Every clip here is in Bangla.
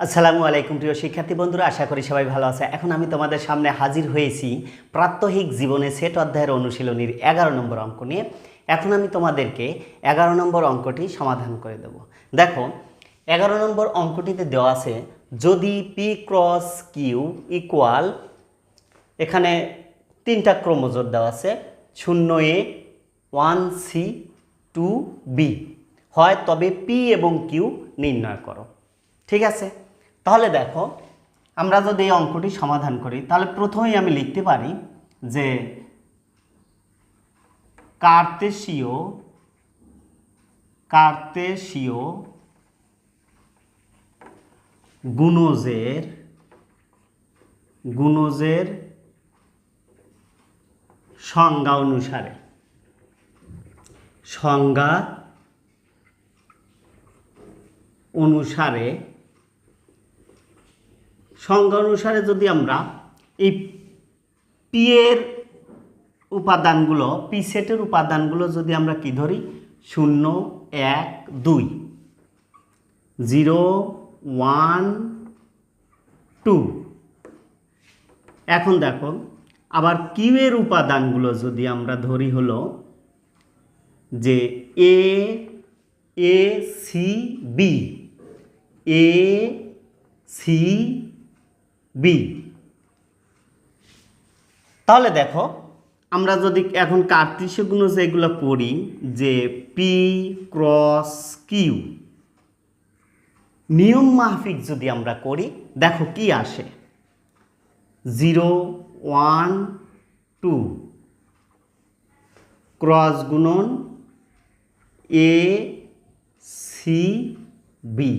আসসালামু আলাইকুম প্রিয় শিক্ষার্থী বন্ধুরা, আশা করি সবাই ভালো আছে। এখন আমি তোমাদের সামনে হাজির হয়েছি প্রাত্যহিক জীবনে সেট অধ্যায়ের অনুশীলনীর এগারো নম্বর অঙ্ক নিয়ে। এখন আমি তোমাদেরকে এগারো নম্বর অঙ্কটি সমাধান করে দেব। দেখো, এগারো নম্বর অঙ্কটিতে দেওয়া আছে, যদি পি ক্রস কিউ ইকুয়াল এখানে তিনটা ক্রোমোজোর দেওয়া আছে, শূন্য A one C two B. হয় তবে পি এবং কিউ নির্ণয় করো। ঠিক আছে? তাহলে দেখো, আমরা যদি এই অঙ্কটি সমাধান করি, তাহলে প্রথমেই আমি লিখতে পারি যে কার্তেশীয় কার্তেশীয় গুণজের গুণজের সংজ্ঞা অনুসারে সংজ্ঞা অনুসারে সংজ্ঞা অনুসারে যদি আমরা এই পি এর উপাদানগুলো পি সেটের উপাদানগুলো যদি আমরা কি ধরি? শূন্য, এক, দুই। Zero, one, two. এখন দেখো, আবার কিউ এর উপাদানগুলো যদি আমরা ধরি হলো যে A A C B A C B. তাহলে দেখো, আমরা যদি এখন কার্তিসগুলো যেগুলো করি যে পি ক্রস কিউ নিয়ম মাফিক যদি আমরা করি, দেখো কি আসে? জিরো, ওয়ান, টু, ক্রস গুণন এ সি বি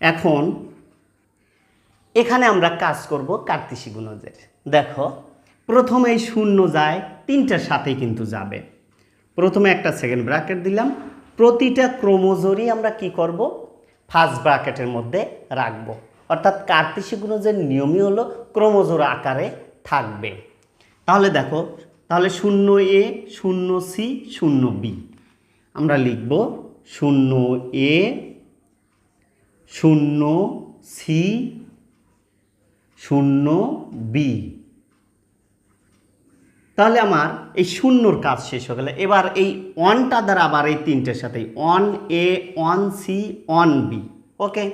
এখন এখানে আমরা কাজ করব কার্তিসী গুণজের দেখো প্রথমে এই শূন্য যায়, তিনটার সাথেই কিন্তু যাবে। প্রথমে একটা সেকেন্ড ব্র্যাকেট দিলাম। প্রতিটা ক্রোমোজোরই আমরা কি করব? ফার্স্ট ব্র্যাকেটের মধ্যে রাখব। অর্থাৎ কার্তিসী গুণজের নিয়মই হলো ক্রোমোজোর আকারে থাকবে। তাহলে দেখো, তাহলে শূন্য এ, শূন্য সি, শূন্য বি। আমরা লিখব শূন্য এ শূন্য সি, শূন্য বি। তাহলে আমার এই শূন্যর কাজ শেষ হয়ে গেল। এবার এই অনটা দ্বারা আবার এই তিনটের সাথে one A one C one B. Okay?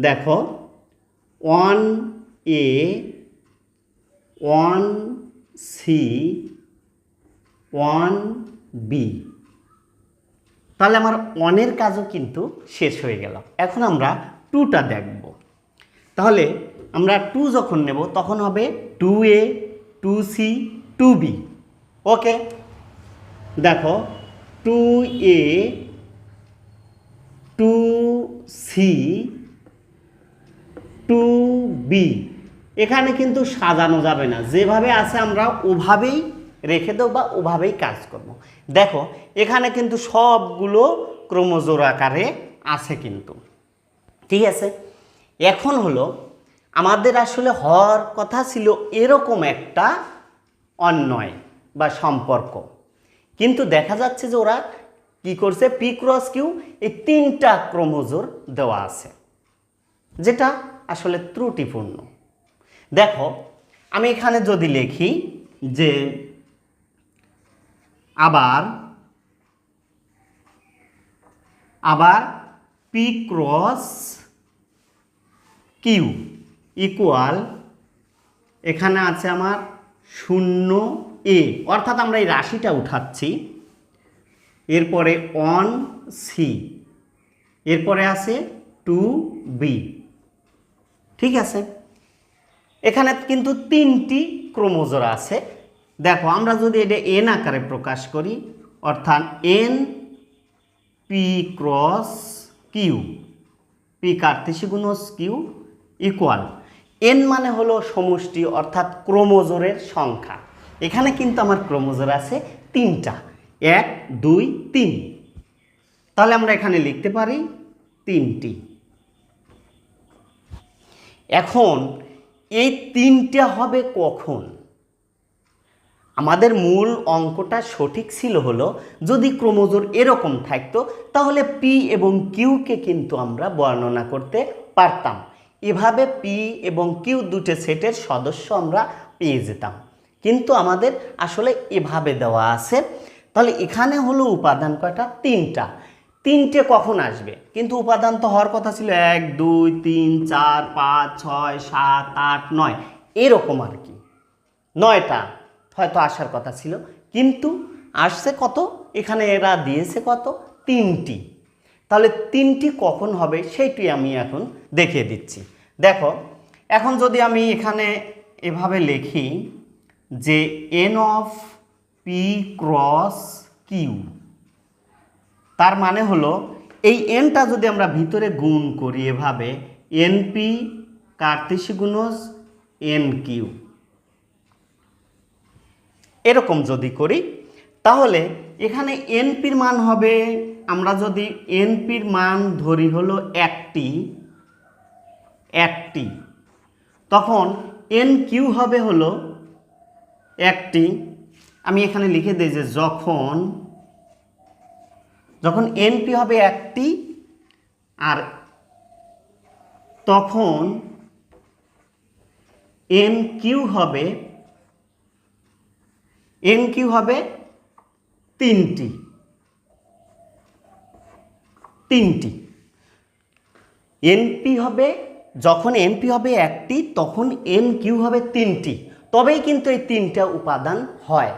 দেখো one A, one C, one B. তাহলে আমার অনের কাজও কিন্তু শেষ হয়ে গেল। এখন আমরা টুটা দেখব। তাহলে আমরা টু যখন নেব, তখন হবে two A two C two B okay দেখো two A two C two B এখানে কিন্তু সাজানো যাবে না। যেভাবে আছে আমরা ওভাবেই রেখে দেবো বা ওভাবেই কাজ করব। দেখো, এখানে কিন্তু সবগুলো ক্রোমোজোর আকারে আছে কিন্তু। ঠিক আছে? এখন হলো, আমাদের আসলে হওয়ার কথা ছিল এরকম একটা অন্যয় বা সম্পর্ক। কিন্তু দেখা যাচ্ছে যে ওরা কি করছে? পি ক্রস কিউ এই তিনটা ক্রোমোজোর দেওয়া আছে, যেটা আসলে ত্রুটিপূর্ণ। দেখো, আমি এখানে যদি লিখি যে আবার আবার পি ক্রস কিউ ইকুয়াল, এখানে আছে আমার শূন্য এ। অর্থাৎ আমরা এই রাশিটা উঠাচ্ছি। এরপরে অন সি এরপরে আছে টু বি ঠিক আছে? এখানে কিন্তু তিনটি ক্রোমোজোর আছে। দেখো, আমরা যদি এটা এন আকারে প্রকাশ করি, অর্থাৎ N P cross Q P কার্তেশি গুণস কিউ ইকুয়াল এন মানে হলো সমষ্টি, অর্থাৎ ক্রোমোজোরের সংখ্যা। এখানে কিন্তু আমার ক্রোমোজোর আছে তিনটা, এক, দুই, তিন। তাহলে আমরা এখানে লিখতে পারি তিনটি। এখন, এই তিনটা হবে কখন? আমাদের মূল অঙ্কটা সঠিক ছিল হলো, যদি ক্রোমোজোর এরকম থাকতো, তাহলে পি এবং কিউকে কিন্তু আমরা বর্ণনা করতে পারতাম। এভাবে পি এবং কিউ দুটো সেটের সদস্য আমরা পেয়ে যেতাম। কিন্তু আমাদের আসলে এভাবে দেওয়া আছে। তাহলে এখানে হলো উপাদান কয়টা? তিনটা। তিনটে কখন আসবে? কিন্তু উপাদান তো হওয়ার কথা ছিল এক, দুই, তিন, চার, পাঁচ, ছয়, সাত, আট, নয়। এরকম আর কি। নয়টা। হয়তো আসার কথা ছিল। কিন্তু আসছে কত? এখানে এরা দিয়েছে কত? তিনটি। তাহলে তিনটি কখন হবে সেইটি আমি এখন দেখিয়ে দিচ্ছি। দেখো, এখন যদি আমি এখানে এভাবে লিখি যে N of P cross Q তার মানে হলো এই এনটা যদি আমরা ভিতরে গুণ করি এভাবে এনপি কার্তেশি গুণজ এন কিউ এরকম যদি করি, তাহলে এখানে এনপির মান হবে, আমরা যদি এনপির মান ধরি হলো একটি একটি, তখন এন কিউ হবে হলো একটি। আমি এখানে লিখে দিই যে যখন যখন এনপি হবে একটি, আর তখন এন কিউ হবে এন কিউ হবে? তিনটি। তিনটি। এনপি হবে, যখন এনপি হবে একটি, তখন এন কিউ হবে তিনটি। তবেই কিন্তু এই তিনটা উপাদান হয়।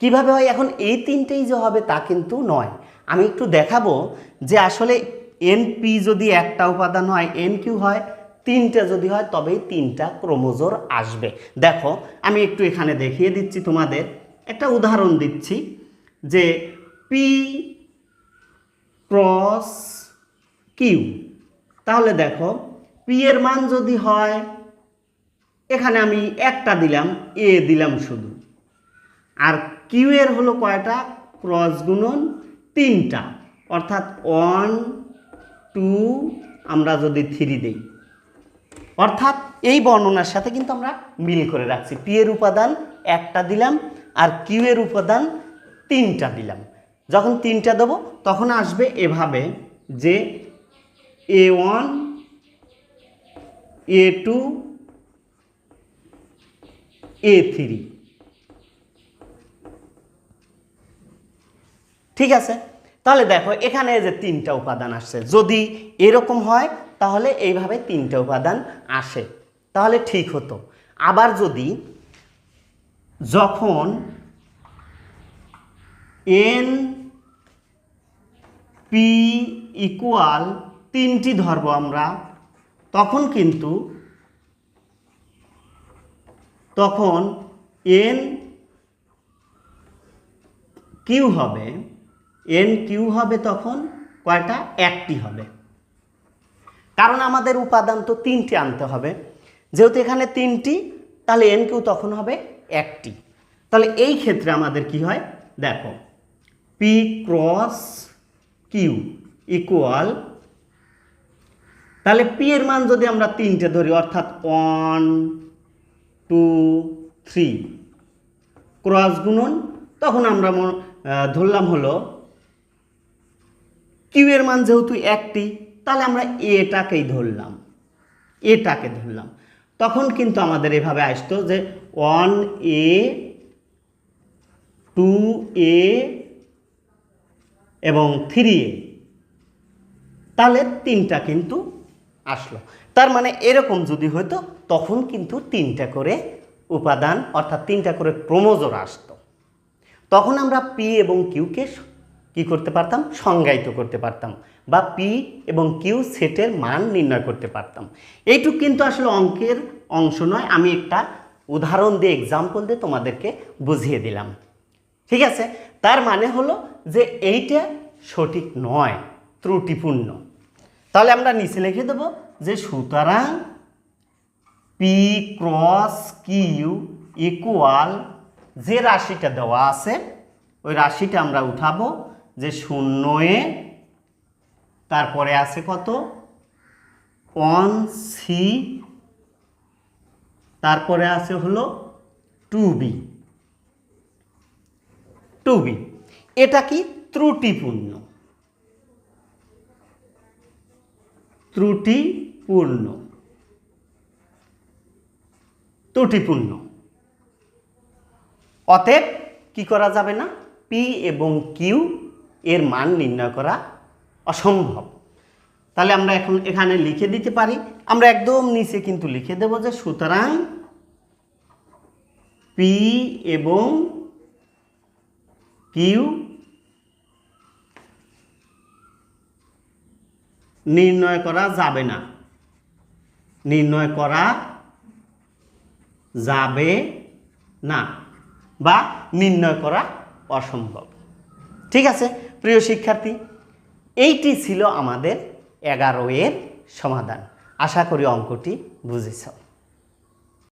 কীভাবে হয়? এখন এই তিনটেই যে হবে তা কিন্তু নয়। আমি একটু দেখাবো যে আসলে এনপি যদি একটা উপাদান হয় এন কিউ হয়, তিনটা যদি হয়, তবেই তিনটা ক্রোমোজোর আসবে। দেখো, আমি একটু এখানে দেখিয়ে দিচ্ছি তোমাদের। একটা উদাহরণ দিচ্ছি যে পি ক্রস কিউ তাহলে দেখো পি এর মান যদি হয়, এখানে আমি একটা দিলাম এ দিলাম শুধু। আর কিউ এর হলো কয়টা? ক্রস গুণন তিনটা। অর্থাৎ ওয়ান টু আমরা যদি থ্রি দিই। অর্থাৎ এই বর্ণনার সাথে কিন্তু আমরা মিল করে রাখছি। পি এর উপাদান একটা দিলাম আর কিউ এর উপাদান তিনটা দিলাম। যখন তিনটা দেবো, তখন আসবে এভাবে যে A one, A two, A three. ঠিক আছে? তাহলে দেখো, এখানে যে তিনটা উপাদান আসছে, যদি এরকম হয়, তাহলে এইভাবে তিনটা উপাদান আসে। তাহলে ঠিক হতো। আবার যদি যখন এন পি ইকুয়াল তিনটি ধরব আমরা, তখন কিন্তু তখন এন কিউ হবে এন কিউ হবে তখন কয়টা? একটি হবে। কারণ আমাদের উপাদান তো তিনটি আনতে হবে। যেহেতু এখানে তিনটি, তাহলে এন কিউ তখন হবে একটি। তাহলে এই ক্ষেত্রে আমাদের কি হয়? দেখো পি ক্রস কিউ ইকুয়াল তাহলে পি এর মান যদি আমরা তিনটে ধরি, অর্থাৎ ওয়ান টু থ্রি ক্রস গুণন, তখন আমরা ধরলাম হলো কিউ এর মান যেহেতু একটি, তাহলে আমরা এটাকেই ধরলাম। এটাকে ধরলাম। তখন কিন্তু আমাদের এভাবে আসতো যে ওয়ান এ টু এ এবং থ্রি এ তাহলে তিনটা কিন্তু আসলো। তার মানে এরকম যদি হতো, তখন কিন্তু তিনটা করে উপাদান, অর্থাৎ তিনটা করে ক্রোমোজোর আসতো। তখন আমরা পি এবং কিউকে কি করতে পারতাম? সংজ্ঞায়িত করতে পারতাম বা পি এবং কিউ সেটের মান নির্ণয় করতে পারতাম। এইটুক কিন্তু আসলে অঙ্কের অংশ নয়। আমি একটা উদাহরণ দিয়ে এক্সাম্পল দিয়ে তোমাদেরকে বুঝিয়ে দিলাম। ঠিক আছে? তার মানে হলো যে এইটা সঠিক নয়, ত্রুটিপূর্ণ। তাহলে আমরা নিচে লিখে দেবো যে সুতরাং পি ক্রস কিউ ইকুয়াল যে রাশিটা দেওয়া আছে, ওই রাশিটা আমরা উঠাবো যে শূন্য এ তারপরে আছে কত? ওয়ান সি, তারপরে আছে হলো টু বি। Two B. এটা কি ত্রুটিপূর্ণ? ত্রুটিপূর্ণ। ত্রুটিপূর্ণ। অতএব কি করা যাবে না? পি এবং কিউ এর মান নির্ণয় করা অসম্ভব। তাহলে আমরা এখন এখানে লিখে দিতে পারি। আমরা একদম নিচে কিন্তু লিখে দেব যে সুতরাং পি এবং কিউ নির্ণয় করা যাবে না। নির্ণয় করা যাবে না বা নির্ণয় করা অসম্ভব। ঠিক আছে? প্রিয় শিক্ষার্থী এইটি ছিল আমাদের এগারো এর সমাধান। আশা করি অঙ্কটি বুঝেছ।